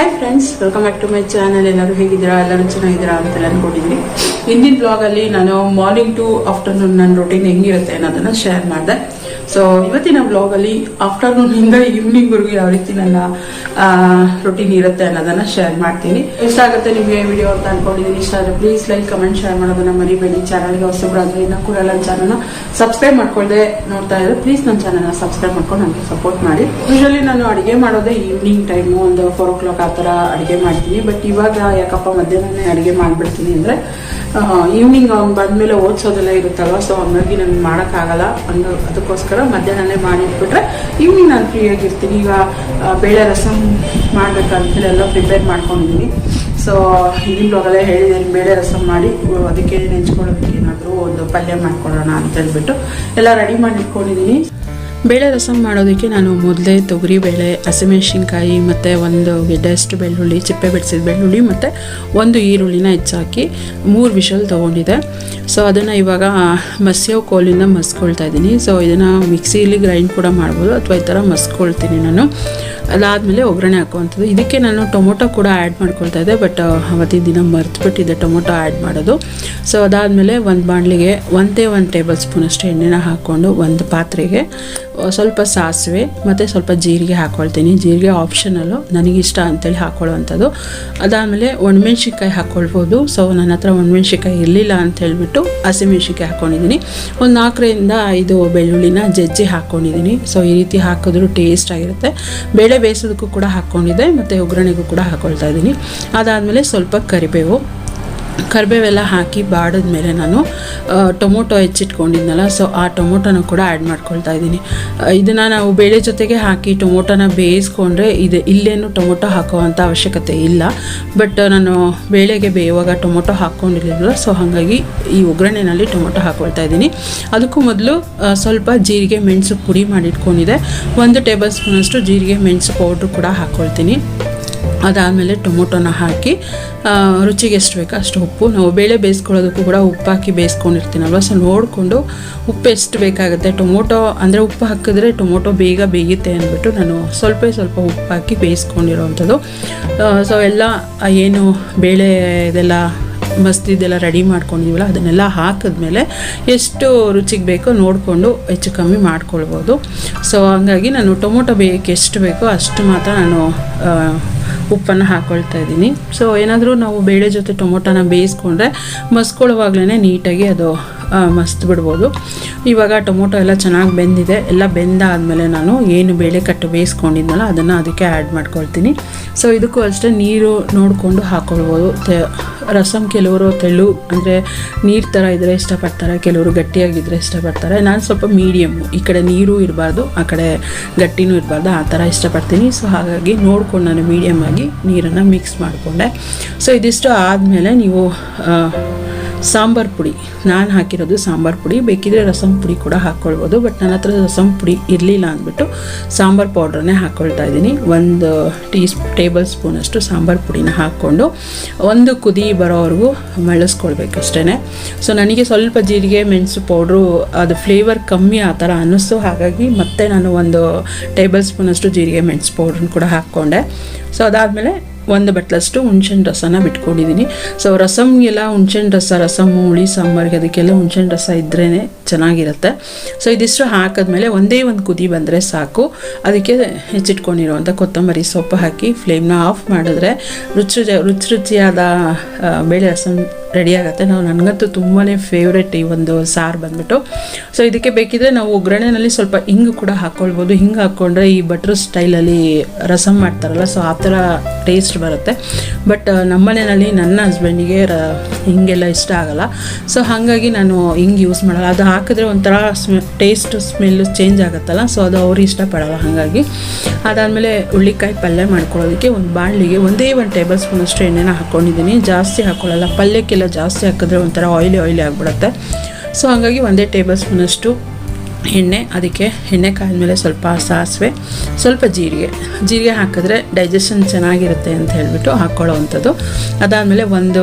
Hi friends welcome back to my channel ಎಲ್ಲರೂ ಹೇಗಿದ್ದೀರಾ? ಎಲ್ಲರೂ ಚೆನ್ನಾಗಿದ್ದೀರಾ ಅಂತೆಲ್ಲ ಅನ್ಕೊಂಡಿದ್ವಿ ಹಿಂದಿನ ಬ್ಲಾಗಲ್ಲಿ ನಾನು ಮಾರ್ನಿಂಗ್ ಟು ಆಫ್ಟರ್ನೂನ್ ನನ್ನ ರೊಟೀನ್ ಹೆಂಗಿರುತ್ತೆ ಅನ್ನೋದನ್ನ ಶೇರ್ ಮಾಡಿದೆ. ಸೊ ಇವತ್ತಿನ ಬ್ಲಾಗಲ್ಲಿ ಈವ್ನಿಂಗ್ ವರೆಗೂ ಯಾವ ರೀತಿ ನನ್ನ ರೊಟೀನ್ ಇರುತ್ತೆ ಅನ್ನೋದನ್ನ ಶೇರ್ ಮಾಡ್ತೀನಿ. ಇಷ್ಟ ಆಗುತ್ತೆ ನಿಮಗೆ ವಿಡಿಯೋ ಅಂತ ಅನ್ಕೊಂಡಿದ್ದೀನಿ ಇಷ್ಟ ಆದರೆ ಪ್ಲೀಸ್ ಲೈಕ್ ಕಮೆಂಟ್ ಶೇರ್ ಮಾಡೋದನ್ನ ಮರಿಬೇಡಿ. ಚಾನಲ್ಗೆ ಹೊಸಬ್ರಾದ್ರೆ ಇನ್ನೂ ಕೂಡ ನನ್ನ ಚಾನಲ್ನ ಸಬ್ಸ್ಕ್ರೈಬ್ ಮಾಡ್ಕೊಳ್ಳದೆ ನೋಡ್ತಾ ಇದ್ರೆ ಪ್ಲೀಸ್ ನನ್ನ ಚಾನಲ್ನ ಸಬ್ಸ್ಕ್ರೈಬ್ ಮಾಡ್ಕೊಂಡು ನನಗೆ ಸಪೋರ್ಟ್ ಮಾಡಿ. ಯೂಶಲಿ ನಾನು ಅಡಿಗೆ ಮಾಡೋದೇ ಈವ್ನಿಂಗ್ ಟೈಮು ಒಂದು ಫೋರ್ ಓ ಕ್ಲಾಕ್ ಆ ಥರ ಅಡಿಗೆ ಮಾಡ್ತೀನಿ. ಬಟ್ ಇವಾಗ ಯಾಕಪ್ಪ ಮಧ್ಯಾಹ್ನನೇ ಅಡಿಗೆ ಮಾಡ್ಬಿಡ್ತೀನಿ ಅಂದರೆ ಈವ್ನಿಂಗ್ ಅವ್ನು ಬಂದಮೇಲೆ ಓದಿಸೋದೆಲ್ಲ ಇರುತ್ತಲ್ವ ಸೊ ಹಂಗಾಗಿ ನನಗೆ ಮಾಡೋಕ್ಕಾಗಲ್ಲ. ಅನ್ನೋ ಅದಕ್ಕೋಸ್ಕರ ಮಧ್ಯಾಹ್ನನೇ ಮಾಡಿಟ್ಬಿಟ್ರೆ ಈವ್ನಿಂಗ್ ನಾನು ಫ್ರೀ ಆಗಿರ್ತೀನಿ. ಈಗ ಬೇಳೆ ರಸಂ ಮಾಡ್ಬೇಕಂತೇಳಿ ಎಲ್ಲ ಪ್ರಿಪೇರ್ ಮಾಡ್ಕೊಂಡಿದ್ದೀನಿ ಸೊ ಹಿಂದಿನ ಬ್ಲಾಗಲ್ಲೇ ಹೇಳಿದ್ದೀನಿ ಬೇಳೆ ರಸಂ ಮಾಡಿ ಅದಕ್ಕೆ ನೆಂಚ್ಕೊಳ್ಳೋದಕ್ಕೆ ಏನಾದರೂ ಒಂದು ಪಲ್ಯ ಮಾಡ್ಕೊಳ್ಳೋಣ ಅಂತ ಹೇಳ್ಬಿಟ್ಟು ಎಲ್ಲ ರೆಡಿ ಮಾಡಿ ಇಟ್ಕೊಂಡಿದ್ದೀನಿ ಬೇಳೆ ರಸಮ್ ಮಾಡೋದಕ್ಕೆ ನಾನು ಮೊದಲೇ ತೊಗರಿ ಬೇಳೆ, ಹಸಿಮೆಣಸಿನ್ಕಾಯಿ ಮತ್ತು ಒಂದು ಗೆಡ್ಡೆಷ್ಟು ಬೆಳ್ಳುಳ್ಳಿ, ಚಿಪ್ಪೆ ಬಿಡಿಸಿದ ಬೆಳ್ಳುಳ್ಳಿ ಮತ್ತು ಒಂದು ಈರುಳ್ಳಿನ ಹೆಚ್ಚಾಕಿ ಮೂರು ವಿಷಲ್ ತೊಗೊಂಡಿದ್ದೆ ಸೊ ಅದನ್ನು ಇವಾಗ ಮಸ್ಯೋ ಕೋಲಿಂದ ಮಸ್ಕೊಳ್ತಾ ಇದ್ದೀನಿ. ಸೊ ಇದನ್ನು ಮಿಕ್ಸಿಯಲ್ಲಿ ಗ್ರೈಂಡ್ ಕೂಡ ಮಾಡ್ಬೋದು ಅಥವಾ ಈ ಥರ ಮಸ್ಕೊಳ್ತೀನಿ ನಾನು. ಅದಾದಮೇಲೆ ಒಗ್ಗರಣೆ ಹಾಕುವಂಥದ್ದು. ಇದಕ್ಕೆ ನಾನು ಟೊಮೊಟೊ ಕೂಡ ಆ್ಯಡ್ ಮಾಡ್ಕೊಳ್ತಾ ಇದ್ದೆ ಬಟ್ ಅವತ್ತಿನ ದಿನ ಮರ್ತುಬಿಟ್ಟಿದ್ದೆ ಟೊಮೊಟೊ ಆ್ಯಡ್ ಮಾಡೋದು. ಸೊ ಅದಾದಮೇಲೆ ಒಂದು ಬಾಣಲಿಗೆ ಒಂದೇ ಒಂದು ಟೇಬಲ್ ಸ್ಪೂನ್ ಸ್ಪೂನಷ್ಟು ಎಣ್ಣೆನ ಹಾಕ್ಕೊಂಡು ಒಂದು ಪಾತ್ರೆಗೆ ಸ್ವಲ್ಪ ಸಾಸಿವೆ ಮತ್ತು ಸ್ವಲ್ಪ ಜೀರಿಗೆ ಹಾಕ್ಕೊಳ್ತೀನಿ ಜೀರಿಗೆ ಆಪ್ಷನಲ್ಲು ನನಗಿಷ್ಟ ಅಂತೇಳಿ ಹಾಕ್ಕೊಳ್ಳುವಂಥದ್ದು ಅದಾದಮೇಲೆ ಒಣಮೆಣ್ಸಿನ್ಕಾಯಿ ಹಾಕ್ಕೊಳ್ಬೋದು ಸೊ ನನ್ನ ಹತ್ರ ಒಣಮೆಣ್ಸಿನ್ಕಾಯಿ ಇರಲಿಲ್ಲ ಅಂತ ಹೇಳಿಬಿಟ್ಟು ಹಸಿಮೆಣ್ಸಿನ್ಕಾಯಿ ಹಾಕ್ಕೊಂಡಿದ್ದೀನಿ ಒಂದು ನಾಲ್ಕರಿಂದ ಐದು ಬೆಳ್ಳುಳ್ಳಿನ ಜಜ್ಜಿ ಹಾಕ್ಕೊಂಡಿದ್ದೀನಿ ಸೊ ಈ ರೀತಿ ಹಾಕಿದ್ರು ಟೇಸ್ಟ್ ಆಗಿರುತ್ತೆ. ಬೇಳೆ ಬೇಯಿಸೋದಕ್ಕೂ ಕೂಡ ಹಾಕ್ಕೊಂಡಿದ್ದೆ ಮತ್ತು ಒಗ್ಗರಣೆಗೂ ಕೂಡ ಹಾಕ್ಕೊಳ್ತಾ ಇದ್ದೀನಿ. ಅದಾದಮೇಲೆ ಸ್ವಲ್ಪ ಕರಿಬೇವು. ಕರಿಬೇವೆಲ್ಲ ಹಾಕಿ ಬಾಡಿದ್ಮೇಲೆ ನಾನು ಟೊಮೊಟೊ ಹೆಚ್ಚಿಟ್ಕೊಂಡಿದ್ನಲ್ಲ ಸೊ ಆ ಟೊಮೊಟೊನ ಕೂಡ ಆ್ಯಡ್ ಮಾಡ್ಕೊಳ್ತಾ ಇದ್ದೀನಿ. ಇದನ್ನು ನಾವು ಬೇಳೆ ಜೊತೆಗೆ ಹಾಕಿ ಟೊಮೊಟೊನ ಬೇಯಿಸ್ಕೊಂಡ್ರೆ ಇದು ಇಲ್ಲೇನು ಟೊಮೊಟೊ ಹಾಕೋವಂಥ ಅವಶ್ಯಕತೆ ಇಲ್ಲ. ಬಟ್ ನಾನು ಬೇಳೆಗೆ ಬೇಯುವಾಗ ಟೊಮೊಟೊ ಹಾಕ್ಕೊಂಡಿರಲಿಲ್ಲ ಸೊ ಹಾಗಾಗಿ ಈ ಒಗ್ಗರಣೆನಲ್ಲಿ ಟೊಮೊಟೊ ಹಾಕ್ಕೊಳ್ತಾ ಇದ್ದೀನಿ. ಅದಕ್ಕೂ ಮೊದಲು ಸ್ವಲ್ಪ ಜೀರಿಗೆ, ಮೆಣಸು ಪುಡಿ ಮಾಡಿಟ್ಕೊಂಡಿದೆ ಒಂದು ಟೇಬಲ್ ಸ್ಪೂನಷ್ಟು ಜೀರಿಗೆ, ಮೆಣಸು ಪೌಡ್ರು ಕೂಡ ಹಾಕ್ಕೊಳ್ತೀನಿ ಅದಾದಮೇಲೆ ಟೊಮೊಟೊನ ಹಾಕಿ ರುಚಿಗೆ ಎಷ್ಟು ಬೇಕೋ ಅಷ್ಟು ಉಪ್ಪು. ನಾವು ಬೇಳೆ ಬೇಯಿಸ್ಕೊಳ್ಳೋದಕ್ಕೂ ಕೂಡ ಉಪ್ಪು ಹಾಕಿ ಬೇಯಿಸ್ಕೊಂಡಿರ್ತೀನಲ್ವ? ಸೊ ನೋಡಿಕೊಂಡು ಉಪ್ಪು ಎಷ್ಟು ಬೇಕಾಗುತ್ತೆ? ಟೊಮೊಟೊ ಅಂದರೆ ಉಪ್ಪು ಹಾಕಿದ್ರೆ ಟೊಮೊಟೊ ಬೇಗ ಬೇಯುತ್ತೆ ಅಂದ್ಬಿಟ್ಟು ನಾನು ಸ್ವಲ್ಪ ಸ್ವಲ್ಪ ಉಪ್ಪು ಹಾಕಿ ಬೇಯಿಸ್ಕೊಂಡಿರೋವಂಥದ್ದು ಸೊ ಎಲ್ಲ ಏನು ಬೇಳೆ ಇದೆಲ್ಲ ಮಸ್ತಿದೆಲ್ಲ ರೆಡಿ ಮಾಡ್ಕೊಂಡಿದ್ದೀವಲ್ಲ, ಅದನ್ನೆಲ್ಲ ಹಾಕಿದ್ಮೇಲೆ ಎಷ್ಟು ರುಚಿಗೆ ಬೇಕೋ ನೋಡಿಕೊಂಡು ಹೆಚ್ಚು ಕಮ್ಮಿ ಮಾಡ್ಕೊಳ್ಬೋದು. ಸೊ ಹಂಗಾಗಿ ನಾನು ಟೊಮೊಟೊ ಬೇಯಕ್ಕೆ ಎಷ್ಟು ಬೇಕೋ ಅಷ್ಟು ಮಾತ್ರ ನಾನು ಉಪ್ಪನ್ನು ಹಾಕ್ಕೊಳ್ತಾ ಇದ್ದೀನಿ. ಸೊ ಏನಾದರೂ ನಾವು ಬೇಳೆ ಜೊತೆ ಟೊಮೊಟೊನ ಬೇಯಿಸ್ಕೊಂಡ್ರೆ ಮಸ್ಕೊಳ್ಳುವಾಗಲೇ ನೀಟಾಗಿ ಅದು ಮಸ್ತ್ ಬಿಡ್ಬೋದು. ಇವಾಗ ಟೊಮೊಟೊ ಎಲ್ಲ ಚೆನ್ನಾಗಿ ಬೆಂದಿದೆ. ಎಲ್ಲ ಬೆಂದಾದಮೇಲೆ ನಾನು ಏನು ಬೇಳೆ ಕಟ್ಟು ಬೇಯಿಸ್ಕೊಂಡಿದ್ನಲ್ಲ, ಅದನ್ನು ಅದಕ್ಕೆ ಆ್ಯಡ್ ಮಾಡ್ಕೊಳ್ತೀನಿ. ಸೊ ಇದಕ್ಕೂ ಅಷ್ಟೇ ನೀರು ನೋಡಿಕೊಂಡು ಹಾಕ್ಕೊಳ್ಬೋದು ರಸಮ್ ಕೆಲವರು ತೆಳು, ಅಂದರೆ ನೀರು ಥರ ಇದ್ದರೆ ಇಷ್ಟಪಡ್ತಾರೆ, ಕೆಲವರು ಗಟ್ಟಿಯಾಗಿದ್ದರೆ ಇಷ್ಟಪಡ್ತಾರೆ. ನಾನು ಸ್ವಲ್ಪ ಮೀಡಿಯಮ್ಮು ಈ ಕಡೆ ನೀರು ಇರಬಾರ್ದು, ಆ ಕಡೆ ಗಟ್ಟಿನೂ ಇರಬಾರ್ದು, ಆ ಥರ ಇಷ್ಟಪಡ್ತೀನಿ. ಸೊ ಹಾಗಾಗಿ ನೋಡ್ಕೊಂಡು ನಾನು ಮೀಡಿಯಮ್ ಆಗಿ ನೀರನ್ನು ಮಿಕ್ಸ್ ಮಾಡಿಕೊಂಡೆ. ಸೊ ಇದಿಷ್ಟು ಆದಮೇಲೆ ನೀವು ಸಾಂಬಾರ್ ಪುಡಿ. ನಾನು ಹಾಕಿರೋದು ಸಾಂಬಾರ್ ಪುಡಿ. ಬೇಕಿದ್ರೆ ರಸಂ ಪುಡಿ ಕೂಡ ಹಾಕ್ಕೊಳ್ಬೋದು ಬಟ್ ನನ್ನ ಹತ್ರ ರಸಂ ಪುಡಿ ಇರಲಿಲ್ಲ ಅಂದ್ಬಿಟ್ಟು ಸಾಂಬಾರ್ ಪೌಡ್ರನ್ನೇ ಹಾಕ್ಕೊಳ್ತಾ ಇದ್ದೀನಿ. ಒಂದು ಟೀ ಟೇಬಲ್ ಸ್ಪೂನಷ್ಟು ಸಾಂಬಾರ್ ಪುಡಿನ ಹಾಕ್ಕೊಂಡು ಒಂದು ಕುದಿ ಬರೋವರೆಗೂ ಮಳಸ್ಕೊಳ್ಬೇಕು ಅಷ್ಟೇ ಸೊ ನನಗೆ ಸ್ವಲ್ಪ ಜೀರಿಗೆ, ಮೆಣಸು ಪೌಡ್ರು, ಅದು ಫ್ಲೇವರ್ ಕಮ್ಮಿ ಆ ಥರ ಅನ್ನಿಸ್ತು. ಹಾಗಾಗಿ ಮತ್ತೆ ನಾನು ಒಂದು ಟೇಬಲ್ ಸ್ಪೂನಷ್ಟು ಜೀರಿಗೆ, ಮೆಣಸು ಪೌಡ್ರನ್ನ ಕೂಡ ಹಾಕ್ಕೊಂಡೆ. ಸೊ ಅದಾದಮೇಲೆ ಒಂದು ಬಟ್ಲಷ್ಟು ಹುಣ್ಸೆಹಣ್ಣು ರಸನ ಬಿಟ್ಕೊಂಡಿದ್ದೀನಿ ಸೊ ರಸಮ್ಗೆಲ್ಲ ಹುಣ್ಸೆಹಣ್ಣು ರಸ, ರಸಮ್, ಹುಳಿ, ಸಾಂಬಾರಿಗೆ ಅದಕ್ಕೆಲ್ಲ ಹುಣ್ಸೆಹಣ್ಣು ರಸ ಇದ್ರೇ ಚೆನ್ನಾಗಿರುತ್ತೆ. ಸೊ ಇದಿಷ್ಟು ಹಾಕಿದ್ಮೇಲೆ ಒಂದೇ ಒಂದು ಕುದಿ ಬಂದರೆ ಸಾಕು. ಅದಕ್ಕೆ ಹೆಚ್ಚಿಟ್ಕೊಂಡಿರುವಂಥ ಕೊತ್ತಂಬರಿ ಸೊಪ್ಪು ಹಾಕಿ ಫ್ಲೇಮ್ನ ಆಫ್ ಮಾಡಿದ್ರೆ ರುಚಿ ರುಚಿ ರುಚಿಯಾದ ಬೇಳೆ ರಸಮ್ ರೆಡಿ ಆಗುತ್ತೆ. ನಾವು ನನಗಂತೂ ತುಂಬಾ ಫೇವ್ರೆಟ್ ಈ ಒಂದು ಸಾರು ಬಂದ್ಬಿಟ್ಟು. ಸೊ ಇದಕ್ಕೆ ಬೇಕಿದ್ರೆ ನಾವು ಒಗ್ಗರಣೆನಲ್ಲಿ ಸ್ವಲ್ಪ ಹಿಂಗು ಕೂಡ ಹಾಕ್ಕೊಳ್ಬೋದು ಹಿಂಗೆ ಹಾಕ್ಕೊಂಡ್ರೆ ಈ ಬಟ್ರ್ ಸ್ಟೈಲಲ್ಲಿ ರಸಮ್ ಮಾಡ್ತಾರಲ್ಲ ಸೊ ಆ ಥರ ಟೇಸ್ಟ್ ಬರುತ್ತೆ. ಬಟ್ ನಮ್ಮನೆಯಲ್ಲಿ ನನ್ನ ಹಸ್ಬೆಂಡಿಗೆ ರ, ಹಿಂಗೆಲ್ಲ ಇಷ್ಟ ಆಗಲ್ಲ. ಸೊ ಹಾಗಾಗಿ ನಾನು ಹಿಂಗೆ ಯೂಸ್ ಮಾಡಲ್ಲ. ಅದು ಹಾಕಿದ್ರೆ ಒಂಥರ ಸ್ಮೆ ಟೇಸ್ಟ್ ಸ್ಮೆಲ್ಲು ಚೇಂಜ್ ಆಗುತ್ತಲ್ಲ? ಸೊ ಅದು ಅವ್ರು ಇಷ್ಟಪಡಲ್ಲ. ಹಾಗಾಗಿ ಅದಾದಮೇಲೆ ಹುಳ್ಳಿಕಾಯಿ ಪಲ್ಯ ಮಾಡ್ಕೊಳ್ಳೋದಕ್ಕೆ ಒಂದು ಬಾಣಲಿಗೆ ಒಂದೇ ಒಂದು ಟೇಬಲ್ ಸ್ಪೂನ್ ಅಷ್ಟು ಎಣ್ಣೆನ ಹಾಕ್ಕೊಂಡಿದ್ದೀನಿ ಜಾಸ್ತಿ ಹಾಕ್ಕೊಳ್ಳಲ್ಲ ಪಲ್ಯಕ್ಕೆಲ್ಲ ಜಾಸ್ತಿ ಹಾಕಿದ್ರೆ ಒಂಥರ ಆಯಿಲಿ ಆಯಿಲಿ ಆಗಿಬಿಡುತ್ತೆ. ಸೊ ಹಾಗಾಗಿ ಒಂದೇ ಟೇಬಲ್ ಸ್ಪೂನಷ್ಟು ಎಣ್ಣೆ, ಅದಕ್ಕೆ ಎಣ್ಣೆ ಕಾದ್ಮೇಲೆ ಸ್ವಲ್ಪ ಸಾಸಿವೆ, ಸ್ವಲ್ಪ ಜೀರಿಗೆ. ಜೀರಿಗೆ ಹಾಕಿದ್ರೆ ಡೈಜೆಷನ್ ಚೆನ್ನಾಗಿರುತ್ತೆ ಅಂತ ಹೇಳಿಬಿಟ್ಟು ಹಾಕ್ಕೊಳ್ಳೋ ಅಂಥದ್ದು ಅದಾದಮೇಲೆ ಒಂದು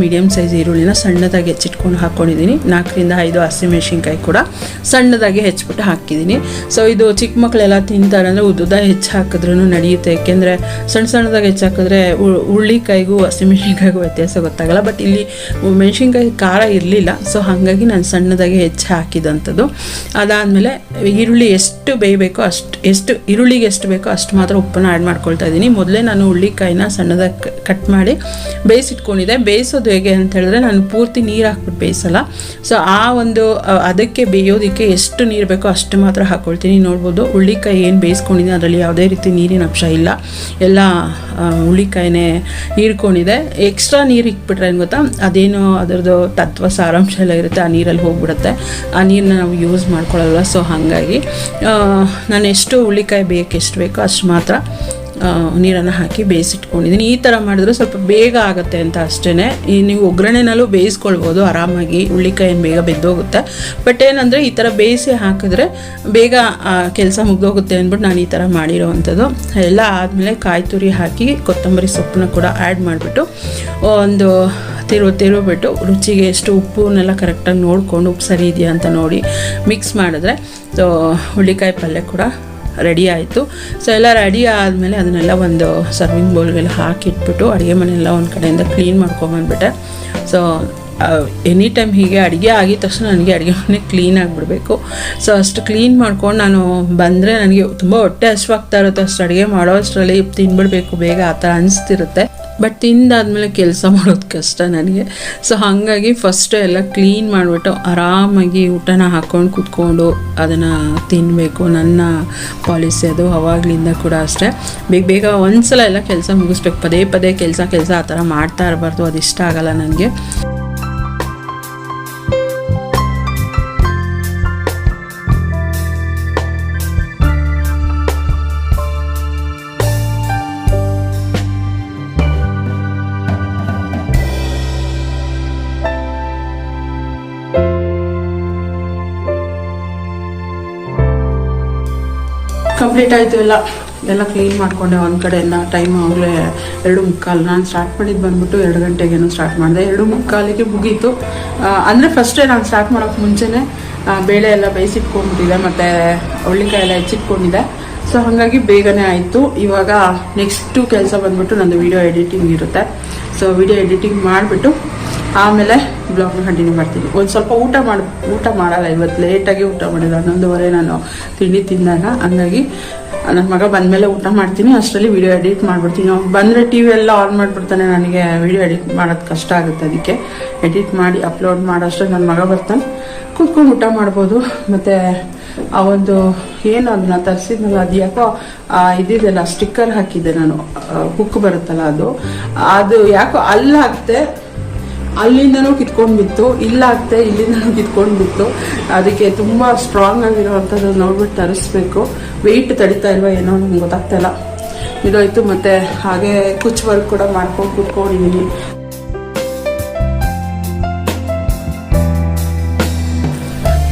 ಮೀಡಿಯಮ್ ಸೈಜ್ ಈರುಳ್ಳಿನ ಸಣ್ಣದಾಗಿ ಹೆಚ್ಚಿಟ್ಕೊಂಡು ಹಾಕ್ಕೊಂಡಿದ್ದೀನಿ ನಾಲ್ಕರಿಂದ ಐದು ಹಸಿಮೆಣ್ಸಿನ್ಕಾಯಿ ಕೂಡ ಸಣ್ಣದಾಗಿ ಹೆಚ್ಚಿಬಿಟ್ಟು ಹಾಕಿದ್ದೀನಿ. ಸೊ ಇದು ಚಿಕ್ಕ ಮಕ್ಕಳೆಲ್ಲ ತಿಂತಾರೆ ಅಂದರೆ ಉದ್ದುದ ಹೆಚ್ಚು ಹಾಕಿದ್ರೂ ನಡೆಯುತ್ತೆ. ಏಕೆಂದರೆ ಸಣ್ಣ ಸಣ್ಣದಾಗಿ ಹೆಚ್ಚು ಹಾಕಿದ್ರೆ ಹುಳ್ಳಿಕಾಯಿಗೂ ಹಸಿಮೆಣ್ಸಿನ್ಕಾಯಿಗೂ ವ್ಯತ್ಯಾಸ ಗೊತ್ತಾಗಲ್ಲ. ಬಟ್ ಇಲ್ಲಿ ಮೆಣಸಿನ್ಕಾಯಿ ಖಾರ ಇರಲಿಲ್ಲ. ಸೊ ಹಾಗಾಗಿ ನಾನು ಸಣ್ಣದಾಗಿ ಹೆಚ್ಚು ಹಾಕಿದಂಥದ್ದು. ಅದಾದಮೇಲೆ ಈರುಳ್ಳಿ ಎಷ್ಟು ಬೇಯಬೇಕೋ ಅಷ್ಟು, ಎಷ್ಟು ಈರುಳ್ಳಿಗೆ ಎಷ್ಟು ಬೇಕೋ ಅಷ್ಟು ಮಾತ್ರ ಉಪ್ಪನ್ನು ಆ್ಯಡ್ ಮಾಡ್ಕೊಳ್ತಾ ಇದ್ದೀನಿ. ಮೊದಲೇ ನಾನು ಹುಳ್ಳಿಕಾಯಿನ ಸಣ್ಣದಾಗಿ ಕಟ್ ಮಾಡಿ ಬೇಯಿಸಿಟ್ಕೊಂಡಿದ್ದೆ. ಬೇಯಿಸೋದು ಹೇಗೆ ಅಂತ ಹೇಳಿದ್ರೆ ನಾನು ಪೂರ್ತಿ ನೀರು ಹಾಕ್ಬಿಟ್ಟು ಬೇಯಿಸಲ್ಲ. ಸೊ ಆ ಒಂದು ಅದಕ್ಕೆ ಬೇಯೋದಕ್ಕೆ ಎಷ್ಟು ನೀರು ಬೇಕೋ ಅಷ್ಟು ಮಾತ್ರ ಹಾಕ್ಕೊಳ್ತೀನಿ ನೋಡ್ಬೋದು ಹುಳ್ಳಿಕಾಯಿ ಏನು ಬೇಯಿಸ್ಕೊಂಡಿದ್ದೀನಿ, ಅದರಲ್ಲಿ ಯಾವುದೇ ರೀತಿ ನೀರಿನ ಅಂಶ ಇಲ್ಲ. ಎಲ್ಲ ಹುಳ್ಳಿಕಾಯಿನೇ ಹೀರ್ಕೊಂಡಿದೆ. ಎಕ್ಸ್ಟ್ರಾ ನೀರು ಇಕ್ಬಿಟ್ರೆ ಏನು ಗೊತ್ತಾ? ಅದೇನು ಅದರದ್ದು ತತ್ವ ಸಾರಾಂಶ ಎಲ್ಲ ಇರುತ್ತೆ, ಆ ನೀರಲ್ಲಿ ಹೋಗ್ಬಿಡುತ್ತೆ. ಆ ನೀರನ್ನ ನಾವು ಯೂಸ್ ಮಾಡ್ಕೊಳ್ಳಲ್ವ ಸೊ ಹಾಗಾಗಿ ನಾನು ಎಷ್ಟು ಹುಳಿಕಾಯಿ ಬೇಕು ಎಷ್ಟು ಬೇಕೋ ಅಷ್ಟು ಮಾತ್ರ ನೀರನ್ನು ಹಾಕಿ ಬೇಯಿಸಿಟ್ಕೊಂಡಿದ್ದೀನಿ ಈ ಥರ ಮಾಡಿದ್ರೆ ಸ್ವಲ್ಪ ಬೇಗ ಆಗುತ್ತೆ ಅಂತ ಅಷ್ಟೇ ನೀವು ಒಗ್ಗರಣೆನಲ್ಲೂ ಬೇಯಿಸ್ಕೊಳ್ಬೋದು, ಆರಾಮಾಗಿ ಹುಳ್ಳಿಕಾಯಿ ಏನು ಬೇಗ ಬೆದ್ದೋಗುತ್ತೆ ಬಟ್ ಏನಂದರೆ ಈ ಥರ ಬೇಯಿಸಿ ಹಾಕಿದ್ರೆ ಬೇಗ ಕೆಲಸ ಮುಗ್ದೋಗುತ್ತೆ ಅಂದ್ಬಿಟ್ಟು ನಾನು ಈ ಥರ ಮಾಡಿರೋವಂಥದ್ದು. ಎಲ್ಲ ಆದಮೇಲೆ ಕಾಯಿ ತುರಿ ಹಾಕಿ ಕೊತ್ತಂಬರಿ ಸೊಪ್ಪನ್ನ ಕೂಡ ಆ್ಯಡ್ ಮಾಡಿಬಿಟ್ಟು ಒಂದು ತಿರು ತಿರುಬಿಟ್ಟು ರುಚಿಗೆ ಎಷ್ಟು ಉಪ್ಪುನೆಲ್ಲ ಕರೆಕ್ಟಾಗಿ ನೋಡಿಕೊಂಡು ಉಪ್ಪು ಸರಿ ಇದೆಯಾ ಅಂತ ನೋಡಿ ಮಿಕ್ಸ್ ಮಾಡಿದ್ರೆ, ಸೊ ಹುಳ್ಳಿಕಾಯಿ ಪಲ್ಯ ಕೂಡ ರೆಡಿ ಆಯಿತು. ಸೊ ಎಲ್ಲ ರೆಡಿ ಆದಮೇಲೆ ಅದನ್ನೆಲ್ಲ ಒಂದು ಸರ್ವಿಂಗ್ ಬೌಲ್ಗೆಲ್ಲ ಹಾಕಿಟ್ಬಿಟ್ಟು ಅಡುಗೆ ಮನೆಯೆಲ್ಲ ಒಂದು ಕಡೆಯಿಂದ ಕ್ಲೀನ್ ಮಾಡ್ಕೊಂಬಂದ್ಬಿಟ್ಟೆ. ಸೊ ಎನಿ ಟೈಮ್ ಹೀಗೆ ಅಡುಗೆ ಆಗಿದ ತಕ್ಷಣ ನನಗೆ ಅಡುಗೆ ಮನೆ ಕ್ಲೀನ್ ಆಗಿಬಿಡಬೇಕು. ಸೊ ಅಷ್ಟು ಕ್ಲೀನ್ ಮಾಡ್ಕೊಂಡು ನಾನು ಬಂದರೆ ನನಗೆ ತುಂಬ ಹೊಟ್ಟೆ ಹಸುವಾಗ್ತಾ ಇರುತ್ತೆ. ಅಷ್ಟು ಅಡುಗೆ ಮಾಡೋ ಅಷ್ಟರಲ್ಲಿ ತಿನ್ಬಿಡ್ಬೇಕು, ಬೇಗ ಆ ಥರ ಅನಿಸ್ತಿರುತ್ತೆ. ಬಟ್ ತಿಂದಾದಮೇಲೆ ಕೆಲಸ ಮಾಡೋದು ಕಷ್ಟ ನನಗೆ. ಸೊ ಹಾಗಾಗಿ ಫಸ್ಟ್ ಎಲ್ಲ ಕ್ಲೀನ್ ಮಾಡಿಬಿಟ್ಟು ಆರಾಮಾಗಿ ಊಟನ ಹಾಕ್ಕೊಂಡು ಕೂತ್ಕೊಂಡು ಅದನ್ನು ತಿನ್ನಬೇಕು ನನ್ನ ಪಾಲಿಸಿ ಅದು ಅವಾಗಲಿಂದ ಕೂಡ ಅಷ್ಟೇ. ಬೇಗ ಬೇಗ ಒಂದ್ಸಲ ಎಲ್ಲ ಕೆಲಸ ಮುಗಿಸ್ಬೇಕು. ಪದೇ ಪದೇ ಕೆಲಸ ಕೆಲಸ ಆ ಥರ ಮಾಡ್ತಾ ಇರಬಾರ್ದು. ಅದು ಇಷ್ಟ ಆಗಲ್ಲ ನನಗೆ ಕಂಪ್ಲೀಟ್ ಆಯಿತು ಎಲ್ಲ ಎಲ್ಲ ಕ್ಲೀನ್ ಮಾಡಿಕೊಂಡೆ ಒಂದು ಕಡೆಯಿಂದ. ಟೈಮ್ ಆಗಲೇ ಎರಡು ಮುಕ್ಕಾಲು. ನಾನು ಸ್ಟಾರ್ಟ್ ಮಾಡಿದ್ದು ಬಂದ್ಬಿಟ್ಟು ಎರಡು ಗಂಟೆಗೇನೋ ಸ್ಟಾರ್ಟ್ ಮಾಡಿದೆ. ಎರಡು ಮುಕ್ಕಾಲಿಗೆ ಮುಗೀತು. ಅಂದ್ರೆ ಫಸ್ಟೇ ನಾನು ಸ್ಟಾರ್ಟ್ ಮಾಡೋಕ್ಕೆ ಮುಂಚೆನೇ ಬೇಳೆ ಎಲ್ಲ ಬೇಯಿಸಿಟ್ಕೊಂಡ್ಬಿಟ್ಟಿದೆ. ಮತ್ತು ಹುಳ್ಳಿಕಾಯಿ ಎಲ್ಲ ಹೆಚ್ಚಿಟ್ಕೊಂಡಿದೆ ಸೊ ಹಾಗಾಗಿ ಬೇಗನೆ ಆಯಿತು. ಇವಾಗ ನೆಕ್ಸ್ಟು ಕೆಲಸ ಬಂದ್ಬಿಟ್ಟು ನಂದು ವಿಡಿಯೋ ಎಡಿಟಿಂಗ್ ಇರುತ್ತೆ. ಸೊ ವಿಡಿಯೋ ಎಡಿಟಿಂಗ್ ಮಾಡಿಬಿಟ್ಟು ಆಮೇಲೆ ಬ್ಲಾಗ್ನ ಕಂಟಿನ್ಯೂ ಮಾಡ್ತೀನಿ. ಒಂದು ಸ್ವಲ್ಪ ಊಟ ಮಾಡಿ, ಊಟ ಮಾಡಲ್ಲ ಇವತ್ತು ಲೇಟಾಗಿ ಊಟ ಮಾಡಿಲ್ಲ ಹನ್ನೊಂದುವರೆ ನಾನು ತಿಂಡಿ ತಿಂದಾಗ, ಹಂಗಾಗಿ ನನ್ನ ಮಗ ಬಂದಮೇಲೆ ಊಟ ಮಾಡ್ತೀನಿ. ಅಷ್ಟರಲ್ಲಿ ವಿಡಿಯೋ ಎಡಿಟ್ ಮಾಡಿಬಿಡ್ತೀನಿ. ಅವ್ನು ಬಂದರೆ ಟಿ ವಿ ಎಲ್ಲ ಆನ್ ಮಾಡಿಬಿಡ್ತಾನೆ ನನಗೆ ವಿಡಿಯೋ ಎಡಿಟ್ ಮಾಡೋದು ಕಷ್ಟ ಆಗುತ್ತೆ ಅದಕ್ಕೆ. ಎಡಿಟ್ ಮಾಡಿ ಅಪ್ಲೋಡ್ ಮಾಡೋಷ್ಟು ನನ್ನ ಮಗ ಬರ್ತಾನೆ. ಕೂತ್ಕೊಂಡು ಊಟ ಮಾಡ್ಬೋದು. ಮತ್ತು ಆ ಒಂದು, ಏನು ಅದನ್ನ ತರಿಸಿದ್ನಲ್ಲ, ಅದು ಯಾಕೋ ಇದಿದೆಲ್ಲ ಸ್ಟಿಕ್ಕರ್ ಹಾಕಿದ್ದೆ ನಾನು. ಹುಕ್ ಬರುತ್ತಲ್ಲ ಅದು. ಅದು ಯಾಕೋ ಅಲ್ಲಾಗ್ತೆ ಅಲ್ಲಿಂದನೂ ಕಿತ್ಕೊಂಡು ಬಿತ್ತು. ಇಲ್ಲಾಗ್ತೆ ಇಲ್ಲಿಂದನೂ ಕಿತ್ಕೊಂಡು ಬಿತ್ತು. ಅದಕ್ಕೆ ತುಂಬ ಸ್ಟ್ರಾಂಗ್ ಆಗಿರೋವಂಥದ್ದು ನೋಡ್ಬಿಟ್ಟು ತರಿಸ್ಬೇಕು. ವೆಯ್ಟ್ ತಡಿತಾ ಇಲ್ವಾ ಏನೋ ನಂಗೆ ಗೊತ್ತಾಗ್ತಾ ಇಲ್ಲ. ಇದಾಯ್ತು ಮತ್ತೆ ಹಾಗೆ ಕುಚ್ ವರ್ಕ್ ಕೂಡ ಮಾಡ್ಕೊಂಡು ಕುತ್ಕೊಂಡಿದ್ದೀನಿ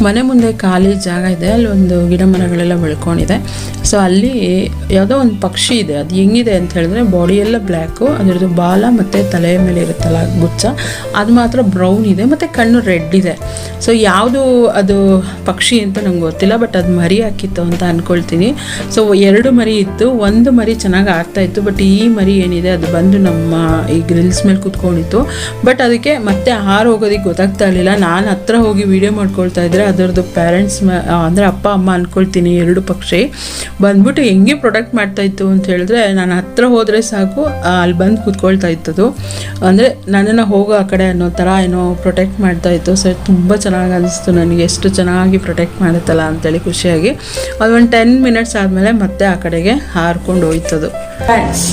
ಮನೆ ಮುಂದೆ ಖಾಲಿ ಜಾಗ ಇದೆ. ಅಲ್ಲಿ ಒಂದು ಗಿಡ ಮರಗಳೆಲ್ಲ ಬೆಳ್ಕೊಂಡಿದೆ. ಸೊ ಅಲ್ಲಿ ಯಾವುದೋ ಒಂದು ಪಕ್ಷಿ ಇದೆ. ಅದು ಹೆಂಗಿದೆ ಅಂತ ಹೇಳಿದ್ರೆ ಬಾಡಿ ಎಲ್ಲ ಬ್ಲ್ಯಾಕು ಅದರದ್ದು ಬಾಲ ಮತ್ತು ತಲೆಯ ಮೇಲೆ ಇರುತ್ತಲ್ಲ ಗುಚ್ಚ ಅದು ಮಾತ್ರ ಬ್ರೌನ್ ಇದೆ ಮತ್ತು ಕಣ್ಣು ರೆಡ್ ಇದೆ. ಸೊ ಯಾವುದು ಅದು ಪಕ್ಷಿ ಅಂತ ನಂಗೆ ಗೊತ್ತಿಲ್ಲ ಬಟ್ ಅದು ಮರಿ ಹಾಕಿತ್ತು ಅಂತ ಅಂದ್ಕೊಳ್ತೀನಿ ಸೊ ಎರಡು ಮರಿ ಇತ್ತು. ಒಂದು ಮರಿ ಚೆನ್ನಾಗಿ ಆಗ್ತಾ ಇತ್ತು ಬಟ್ ಈ ಮರಿ ಏನಿದೆ, ಅದು ಬಂದು ನಮ್ಮ ಈ ಗ್ರಿಲ್ಸ್ ಮೇಲೆ ಕೂತ್ಕೊಂಡಿತ್ತು. ಬಟ್ ಅದಕ್ಕೆ ಮತ್ತೆ ಹಾರು ಹೋಗೋದಕ್ಕೆ ಗೊತ್ತಾಗ್ತಾ ಇರಲಿಲ್ಲ. ನಾನು ಹತ್ರ ಹೋಗಿ ವೀಡಿಯೋ ಮಾಡ್ಕೊಳ್ತಾ ಇದ್ರೆ, ಅದರದ್ದು ಪೇರೆಂಟ್ಸ್ ಅಂದರೆ ಅಪ್ಪ, ಅಮ್ಮ ಅಂದ್ಕೊಳ್ತೀನಿ ಎರಡು ಪಕ್ಷಿ. ಬಂದ್ಬಿಟ್ಟು ಹೆಂಗೆ ಪ್ರೊಡಕ್ಟ್ ಮಾಡ್ತಾ ಇತ್ತು ಅಂತ ಹೇಳಿದ್ರೆ, ನಾನು ಹತ್ರ ಹೋದರೆ ಸಾಕು ಅಲ್ಲಿ ಬಂದು ಕೂತ್ಕೊಳ್ತಾ ಇತ್ತದು ಅಂದರೆ ನನ್ನನ್ನು ಹೋಗೋ ಆ ಕಡೆ ಅನ್ನೋ ಥರ ಏನೋ ಪ್ರೊಟೆಕ್ಟ್ ಮಾಡ್ತಾ ಇತ್ತು. ಸೊ ತುಂಬ ಚೆನ್ನಾಗಿ ಅನಿಸ್ತು ನನಗೆ. ಎಷ್ಟು ಚೆನ್ನಾಗಿ ಪ್ರೊಟೆಕ್ಟ್ ಮಾಡುತ್ತಲ್ಲ ಅಂತೇಳಿ ಖುಷಿಯಾಗಿ. ಅದು ಒಂದು ಟೆನ್ ಮಿನಿಟ್ಸ್ ಆದಮೇಲೆ ಮತ್ತೆ ಆ ಕಡೆಗೆ ಹಾರ್ಕೊಂಡು ಹೋಯ್ತದು. ಥ್ಯಾಂಕ್ಸ್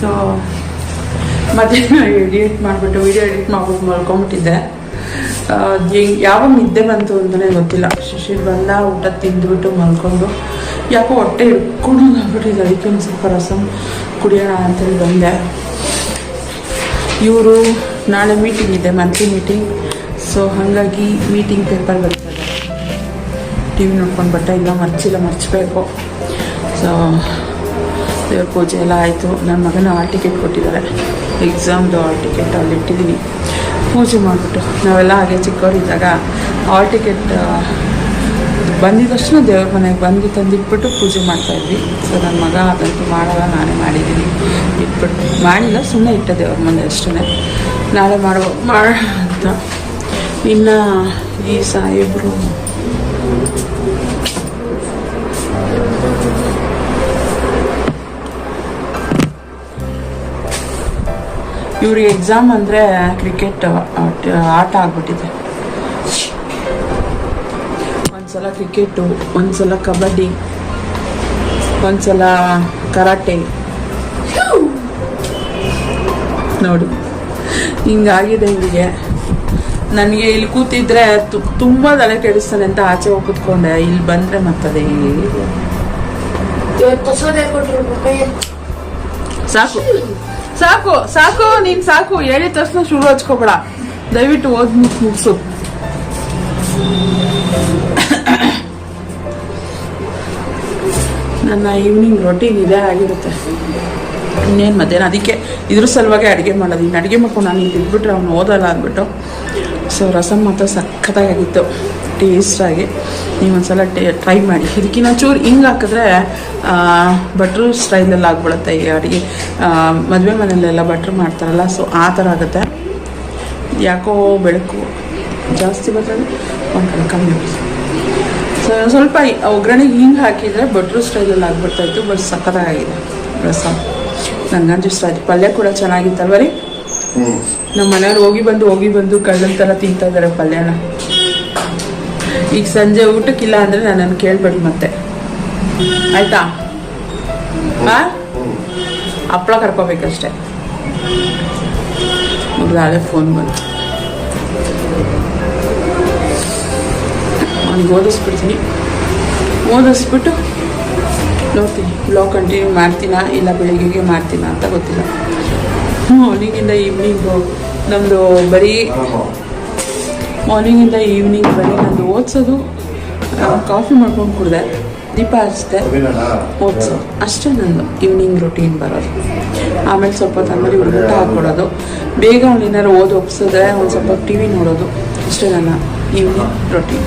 ಸೊ ಮತ್ತೆ ಎಡಿಟ್ ಮಾಡಿಬಿಟ್ಟು ವಿಡಿಯೋ ಎಡಿಟ್ ಮಾಡ್ಬಿಟ್ಟು ಮಲ್ಕೊಂಬಿಟ್ಟಿದ್ದೆ ಯಾವಾಗ ನಿದ್ದೆ ಬಂತು ಅಂತಲೇ ಗೊತ್ತಿಲ್ಲ. ಶಿಶಿರ್ ಬಂದ, ಊಟ ತಿಂದ್ಬಿಟ್ಟು ಮಲ್ಕೊಂಡು, ಯಾಕೋ ಹೊಟ್ಟೆ ಇಟ್ಕೊಂಡು ಆಗ್ಬಿಟ್ಟಿದೆ. ಅದಕ್ಕೆ ಒಂದು ಸ್ವಲ್ಪ ರಸಮ್ ಕುಡಿಯೋಣ ಅಂತೇಳಿ ಬಂದೆ. ಇವರು ನಾಳೆ ಮೀಟಿಂಗ್ ಇದೆ ಮಂತ್ಲಿ ಮೀಟಿಂಗ್ ಸೊ ಹಾಗಾಗಿ ಮೀಟಿಂಗ್ ಪೇಪರ್ ಬರ್ತದೆ ಟಿ ವಿ ನೋಡ್ಕೊಂಡು ಬಟ್ಟೆ ಇಲ್ಲ, ಮರ್ಚಿಲ್ಲ, ಮರ್ಚಬೇಕು. ಸೊ ದೇವ್ರ ಪೂಜೆ ಎಲ್ಲ ಆಯಿತು. ನನ್ನ ಮಗನ ಹಾಲ್ ಟಿಕೆಟ್ ಕೊಟ್ಟಿದ್ದಾರೆ. ಎಕ್ಸಾಮ್ದು ಹಾಲ್ ಟಿಕೆಟ್ ಅಲ್ಲಿ ಇಟ್ಟಿದ್ದೀನಿ. ಪೂಜೆ ಮಾಡಿಬಿಟ್ಟು ನಾವೆಲ್ಲ ಹಾಗೆ ಚಿಕ್ಕವರಿದ್ದಾಗ ಹಾಲ್ ಟಿಕೆಟ್ ಬಂದಿದ ತಕ್ಷಣ ದೇವ್ರ ಮನೆಗೆ ಬಂದು ತಂದಿಟ್ಬಿಟ್ಟು ಪೂಜೆ ಮಾಡ್ತಾಯಿದ್ವಿ ಸೊ ನನ್ನ ಮಗ ಅದಂತೂ ಮಾಡಲ್ಲ, ನಾನೇ ಮಾಡಿದ್ದೀನಿ. ಇಟ್ಬಿಟ್ಟು ಮಾಡಿಲ್ಲ ಸುಮ್ಮನೆ ಇಟ್ಟೆ ದೇವ್ರ ಮನೆ ಅಷ್ಟೇ ನಾಳೆ ಮಾಡೋ ಮಾಡ ಅಂತ. ಇನ್ನು ಈ ಸಾಹೇಬರು ಇವ್ರಿಗೆ ಎಕ್ಸಾಮ್ ಅಂದರೆ ಕ್ರಿಕೆಟ್ ಆಟ ಆಗ್ಬಿಟ್ಟಿದೆ. ಒಂದ್ಸಲ ಕ್ರಿಕೆಟು ಒಂದ್ಸಲ ಕಬಡ್ಡಿ ಒಂದ್ಸಲ ಕರಾಟೆ. ನೋಡಿ ಹಿಂಗಾಗಿದೆ ಇವರಿಗೆ. ನನಗೆ ಇಲ್ಲಿ ಕೂತಿದ್ರೆ ತು- ತುಂಬಾ ತಲೆ ಕೆಡಿಸ್ತಾನೆ ಅಂತ ಆಚೆ ಹೋಗಿ ಕೂತ್ಕೊಂಡೆ. ಇಲ್ಲಿ ಬಂದ್ರೆ ಮತ್ತದೇ. ಸಾಕು. ಸಾಕು ಸಾಕು, ನೀನ್ ಸಾಕು, ಹೇಳಿದ ತಕ್ಷಣ ಶುರು ಹಚ್ಕೋಬೇಡ. ದಯವಿಟ್ಟು ಓದ್ ಮುಗ್ ಮುಗಿಸು. ನನ್ನ ಈವ್ನಿಂಗ್ ರೊಟೀನ್ ಇದೇ ಆಗಿರುತ್ತೆ. ಇನ್ನೇನು ಮಧ್ಯಾಹ್ನ? ಅದಕ್ಕೆ ಇದ್ರ ಸಲುವಾಗಿ ಅಡುಗೆ ಮಾಡೋದು. ಇನ್ನು ಅಡುಗೆ ಮಾಡ್ಕೊಂಡು ನಾನು ಇಲ್ಲಿ ಇದ್ಬಿಟ್ರೆ ಅವ್ನು ಓದಲ್ಲ ಅಂದ್ಬಿಟ್ಟು. ಸೊ ರಸಮ್ ಮಾತ್ರ ಸಖತ್ತಾಗಿತ್ತು. ಟೇಸ್ಟಾಗಿ ನೀವು ಒಂದ್ಸಲ ಟೇ ಟ್ರೈ ಮಾಡಿ. ಇದಕ್ಕಿನ್ನ ಚೂರು ಹಿಂಗೆ ಹಾಕಿದ್ರೆ ಬಟ್ರು ಸ್ಟೈಲಲ್ಲಿ ಆಗ್ಬಿಡುತ್ತೆ ಈ ಅಡುಗೆ. ಮದುವೆ ಮನೆಯಲ್ಲೆಲ್ಲ ಬಟ್ರ್ ಮಾಡ್ತಾರಲ್ಲ ಸೊ ಆ ಥರ ಆಗುತ್ತೆ. ಯಾಕೋ ಬೆಳಕು ಜಾಸ್ತಿ ಬರ್ತದೆ ಒಂದು ಕಡೆ ಕಮ್ಮಿ. ಸೊ ಸ್ವಲ್ಪ ಒಗ್ಗರಣೆಗೆ ಹಿಂಗೆ ಹಾಕಿದರೆ ಬಟ್ರು ಸ್ಟೈಲಲ್ಲಿ ಆಗ್ಬಿಡ್ತಾಯಿತ್ತು ಬಟ್ ಸಖತ್ತಾಗಿದೆ. ರಸಮ್ ನನಗಂತೂ ಇಷ್ಟ ಆಯ್ತು. ಪಲ್ಯ ಕೂಡ ಚೆನ್ನಾಗಿತ್ತಲ್ವ ರೀ? ನಮ್ಮ ಮನೆಯವ್ರು ಹೋಗಿ ಬಂದು ಹೋಗಿ ಬಂದು ಕಳ್ಳನ ಥರ ತಿಂತಾ ಇದ್ದಾರೆ ಪಲ್ಯನ. ಈಗ ಸಂಜೆ ಊಟಕ್ಕಿಲ್ಲ ಅಂದರೆ ನಾನು ಕೇಳ್ಬೇಡಿ ಮತ್ತೆ. ಆಯ್ತಾ? ಹಪ್ಪಳ ಕರ್ಕೋಬೇಕಷ್ಟೆ. ನಾಳೆ ಫೋನ್ ಬಂತು. ಅವ್ನಿಗೆ ಓದಿಸ್ಬಿಡ್ತೀನಿ. ಓದಿಸ್ಬಿಟ್ಟು ನೋಡ್ತೀನಿ. ಬ್ಲಾಗ್ ಕಂಟಿನ್ಯೂ ಮಾಡ್ತೀನಾ ಇಲ್ಲ ಬೆಳಿಗ್ಗೆಗೆ ಮಾಡ್ತೀನಾ ಅಂತ ಗೊತ್ತಿಲ್ಲ. ಮಾರ್ನಿಂಗಿಂದ ಈವ್ನಿಂಗು ನಮ್ಮದು ಬರೀ ಮಾರ್ನಿಂಗಿಂದ ಈವ್ನಿಂಗ್ ಬರೀ ನಾನು ಓದಿಸೋದು ಕಾಫಿ ಮಾಡ್ಕೊಂಡು ಕುಡ್ದೆ ದೀಪ ಹಚ್ಚಿದೆ ಓದ್ಸೋ. ಅಷ್ಟೇ ನಂದು ಈವ್ನಿಂಗ್ ರೊಟೀನ್ ಬರೋದು. ಆಮೇಲೆ ಸ್ವಲ್ಪ ಇವ್ರಿಗೆ ಊಟ ಹಾಕ್ಕೊಡೋದು. ಬೇಗ ಅವ್ನು ಏನಾರು ಓದಿ ಒಪ್ಸಿದ್ರೆ ಒಂದು ಸ್ವಲ್ಪ ಟಿ ವಿ ನೋಡೋದು. ಅಷ್ಟೇ ನನ್ನ ಈವ್ನಿಂಗ್ ರೊಟೀನ್